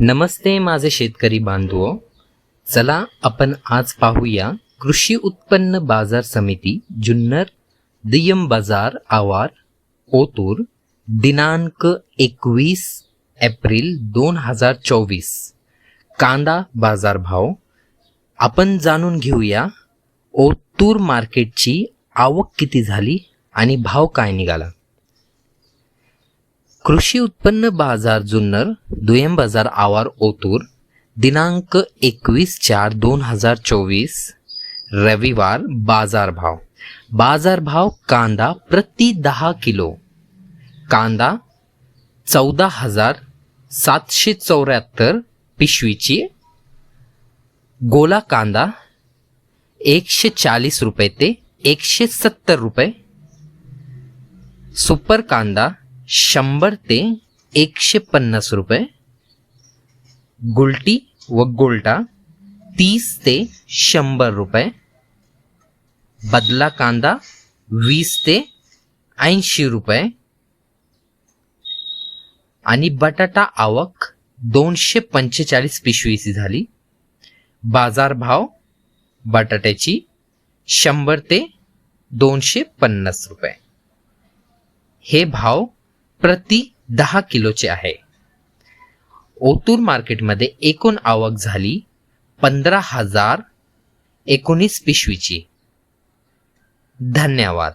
नमस्ते माझे शेतकरी बांधव चला आपण आज पाहूया कृषी उत्पन्न बाजार समिती जुन्नर दियम बाजार आवार ओतूर दिनांक एकवीस एप्रिल दोन हजार चोवीस. कांदा बाजारभाव आपण जाणून घेऊया ओतूर मार्केटची आवक किती झाली आणि भाव काय निघाला. कृषी उत्पन्न बाजार जुन्नर दुय्यम बाजार आवार ओतूर दिनांक एकवीस चार दोन हजार चोवीस रविवार बाजार भाव. बाजार भाव कांदा प्रति दहा किलो. कांदा चौदा हजार सातशे चौऱ्याहत्तर पिशवीची. गोला कांदा एकशे चाळीस रुपये ते एकशे सत्तर रुपये. सुपर कांदा शंभर ते एकशे पन्नास रुपये. गुलटी व गोल्टा तीस ते शंभर रुपये. बदला कांदा वीस ते ऐंशी रुपये. आणि बटाटा आवक दोनशे पंचेचाळीस पिशवीची झाली. बाजारभाव बटाट्याची शंभर ते दोनशे पन्नास रुपये. हे भाव प्रति दहा किलोचे आहे. ओतूर मार्केटमध्ये एकूण आवक झाली पंधरा हजार एकोणीस पिशवीची. धन्यवाद.